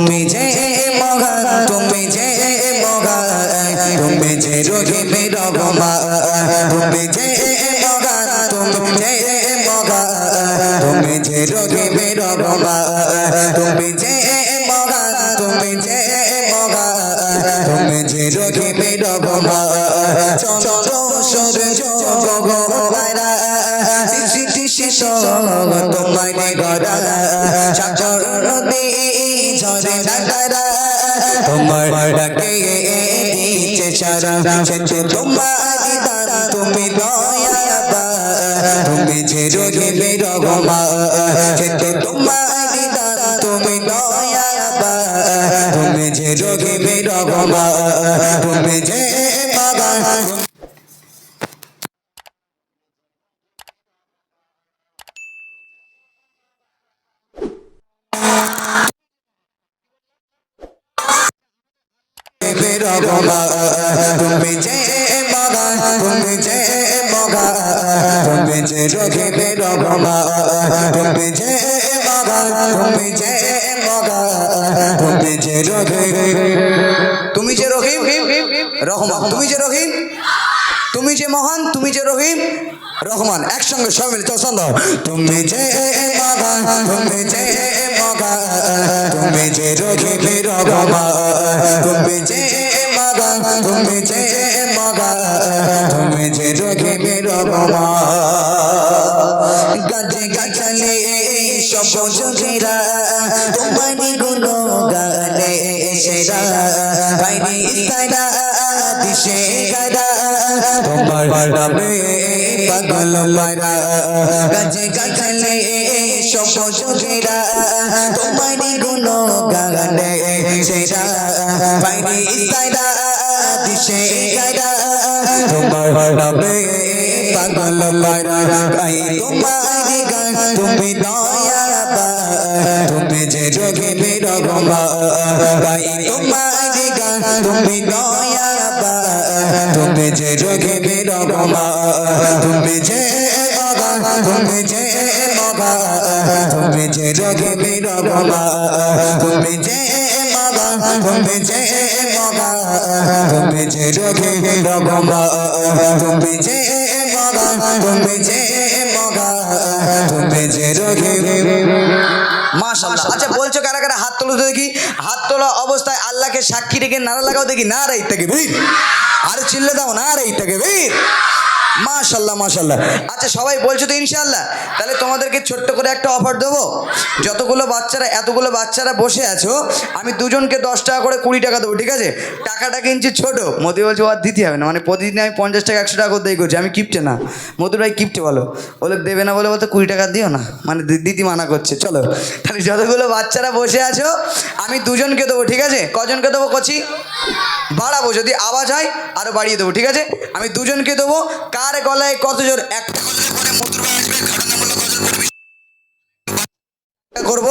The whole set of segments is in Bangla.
তুমি যে মগা, তুমি যে মগা, তুমি যে রোগী রগমা, তুমি যে মগা, তুমি যে মগা, তুমি যে রোগী রগমা, তুমি যে মগা, তুমি যে মগা, তুমি যে রোগী রগমা। চন্দ্র সূর্য গগনা সিটি শিশু তোমায় গড়া সাগর নদী ঝরে ঢাকারা তোমার ডাকে দিচ্ছে সারা সেচে তোমার দান। তুমি দয়া পা তুমি যে রোগে বেরগমা সেচে তোমার দান। তুমি দয়া তুমি যে রোগে বেরগমা তুমি যে বাবা তুমি যে মগা তুমি যে মগা তুমি যে রোগে তুমি যে রহমান মহান তুমি যে রহিম রহমান একসঙ্গে সব মিলে চল তুমি যে মগা তুমি যে মগা তুমি যে রহিম রহমান তুমি যে তুমি যে মগা, তুমি যে রহিম রহমান গাছে গাছালে সবুজ ঘেরা তোমারি গুণ গানে সেরা বাইরে তারা, দিশে গারা তোমার নামে পাগল মারা। গাছে গাছালে সবুজ ঘেরা তোমারি গুণ গানে সেরা বাইরে তারা দিশে তোমার নামে পাগল মারা গাই তোমার গান তুমি দয়া তুমি যে যোগে তুমি যে যোগে তুমি যে আচ্ছা বলছো কারা কারা হাত তোলো দেখি। হাত তোলা অবস্থায় আল্লাহকে সাক্ষী রেখে নারা লাগাও দেখি। না রাই থেকে বীর। আরে চিল্লে দাও না রাই থেকে বীর। মাশাল্লাহ মাশাল্লাহ আচ্ছা সবাই বলছো তো ইনশাআল্লাহ? তাহলে তোমাদেরকে ছোট্ট করে একটা অফার দেবো। যতগুলো বাচ্চারা, এতগুলো বাচ্চারা বসে আছো, আমি দুজনকে দশ টাকা করে কুড়ি টাকা দেবো, ঠিক আছে? টাকাটা কিনছি ছোট। মোদি বলছে আর দিতে হবে না। মানে প্রতিদিন আমি পঞ্চাশ টাকা, একশো টাকা দিয়ে করছি। আমি কিপটে না। মধুর ভাই কিপটে বলো। বলে, দেবে না বলে বলতে কুড়ি টাকা দিও না। মানে দিদি মানা করছে। চলো, তাহলে যতগুলো বাচ্চারা বসে আছো, আমি দুজনকে দেবো, ঠিক আছে? কজনকে দেবো, কচি? বাড়াবো। যদি আওয়াজ হয় আরও বাড়িয়ে দেবো, ঠিক আছে? আমি দুজনকে দেবো। কার গলায় কত জোর একটা গজলের পরে মধুর আসবে। করব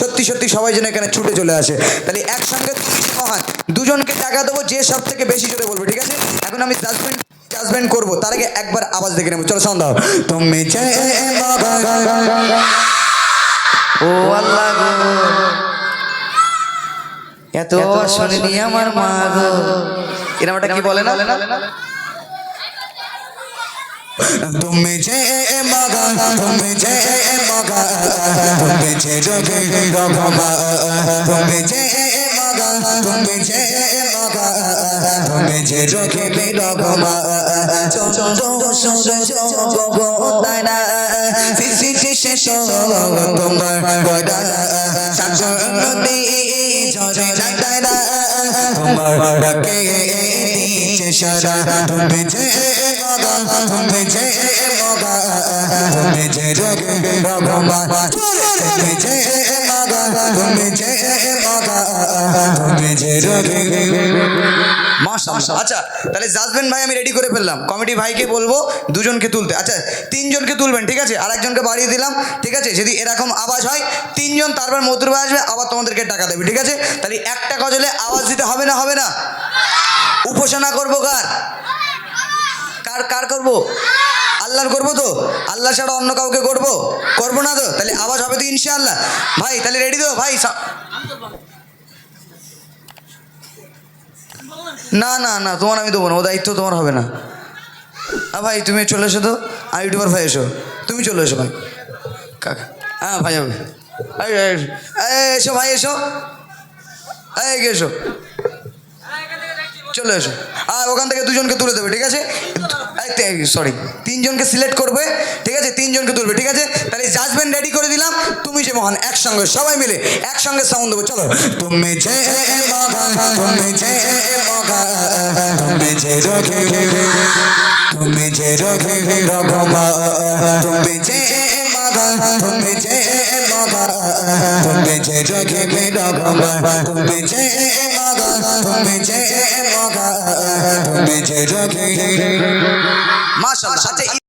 সত্যি সত্যি সবাই যেন এখানে ছুটে চলে আসে। তাহলে একসঙ্গে তুমি মহান দুজনকে টাকা দেবো যে সব থেকে বেশি জোরে বলব ঠিক আছে? এখন আমি জাজমেন্ট জাজমেন্ট করব তার আগে একবার আওয়াজ দেখে নেব। চলো সন্ধ্যা তুমি ও আল্লাহ এত শুনিনি আমার মা গো। এরকম একটা কি বলে না? যে মগা তুমি যে মগা তুমি যে যোগে রগমা তুমি যে মগা তুমি যে মগা তুমি যে যোগে রগমা চন্দ্র সূর্য গগনা সিসি শেষ তোমার দিচ্ছে সারা তুমি যে আচ্ছা তাহলে জাজবেন ভাই আমি রেডি করে ফেললাম। কমিটি ভাইকে বলব দুজনকে তুলতে। আচ্ছা তিনজনকে তুলবেন, ঠিক আছে? আর একজনকে বাড়িয়ে দিলাম, ঠিক আছে? যদি এরকম আওয়াজ হয়, তিনজন তারপর মধুর ভাই আসবে, আবার তোমাদেরকে টাকা দেবে, ঠিক আছে? তাহলে একটা গজলে আওয়াজ দিতে হবে না হবে না? উপাসনা করব কার? কার কার করব? আল্লাহর করব তো? আল্লাহ ছাড়া অন্য কাউকে করব? করব না তো? তাহলে আওয়াজ হবে তো ইনশাআল্লাহ। ভাই, তাহলে রেডি তো? ভাই না না না, তোমার আমি দেবো না। ও দায়িত্ব তোমার হবে না। ভাই, তুমি চলে এসো তো। আর ইউটিউবার ভাই, এসো। তুমি চলে এসো, ভাই। কাকা হ্যাঁ ভাই হবে এসো, ভাই, এসো। এসো। চলে এসো। আর ওখান থেকে দুজনকে তুলে দেবে, ঠিক আছে? সরি তিনজনকে সিলেক্ট করবে, ঠিক আছে? তিনজনকে তুলবে, ঠিক আছে? তাহলে জাজমেন্ট রেডি করে দিলাম। তুমি যে মহান, একসঙ্গে সবাই মিলে একসঙ্গে সাউন্ড দেবো, চলো। তুমি যে তুমি যে তুমি যে তুমি যে তুমি যে তুমি যে তুমি যে তুমি যে মহান, তুমি যে রঘু মাশাআল্লাহ আচ্ছা